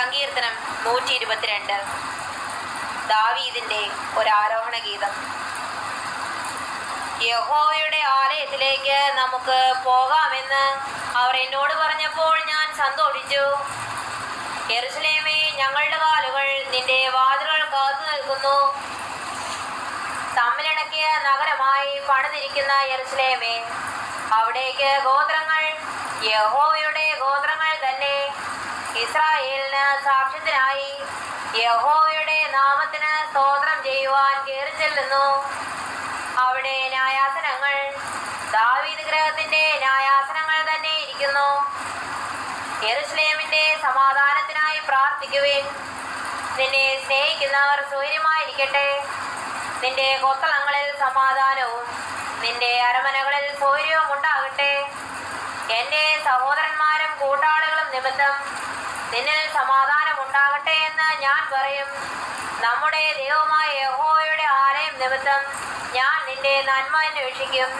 സങ്കീർത്തനം നൂറ്റി ഇരുപത്തിരണ്ട് ദാവീദിന്റെ ഒരാരോഹണ ഗീതം. യഹോവയുടെ ആലയത്തിലേക്ക് നമുക്ക് പോകാമെന്ന് അവർ എന്നോട് പറഞ്ഞപ്പോൾ ഞാൻ സന്തോഷിച്ചു. എറുസലേമേ ഞങ്ങളുടെ കാലുകൾ നിന്റെ വാതിലുകൾ കാത്തു നിൽക്കുന്നു. തമ്മിലിണക്കിയ നഗരമായി പണിതിരിക്കുന്ന എറുസലേമേ അവിടേക്ക് ഗോത്രങ്ങൾ യഹോവയുടെ ഗോത്രങ്ങൾ തന്നെ. ഇസ്രായേലിന് സാക്ഷ്യത്തിനായി യഹോയുടെ നാമത്തിന് സ്തോത്രം ചെയ്യുവാൻ കയറി ചെല്ലുന്നു. അവിടെ ന്യായാസനങ്ങൾ ദാവീദ് ഗ്രഹത്തിന്റെ ന്യായാസനങ്ങൾ തന്നെ ഇരിക്കുന്നു. യെറുസലേമിന്റെ സമാധാനത്തിനായി പ്രാർത്ഥിക്കുവിൻ. നിന്നെ സ്നേഹിക്കുന്നവർ സൗര്യമായിരിക്കട്ടെ. നിന്റെ കൊത്തളങ്ങളിൽ സമാധാനവും നിന്റെ അരമനകളിൽ സൗര്യവും ഉണ്ടാകട്ടെ. എന്റെ സഹോദരന്മാരും കൂട്ടാളികളും നിമിത്തം നിന്നിൽ സമാധാനം ഉണ്ടാകട്ടെ എന്ന് ഞാൻ പറയും. നമ്മുടെ ദൈവമായ യഹോയുടെ ആലയം നിമിത്തം ഞാൻ നിന്റെ നന്മ അന്വേഷിക്കും.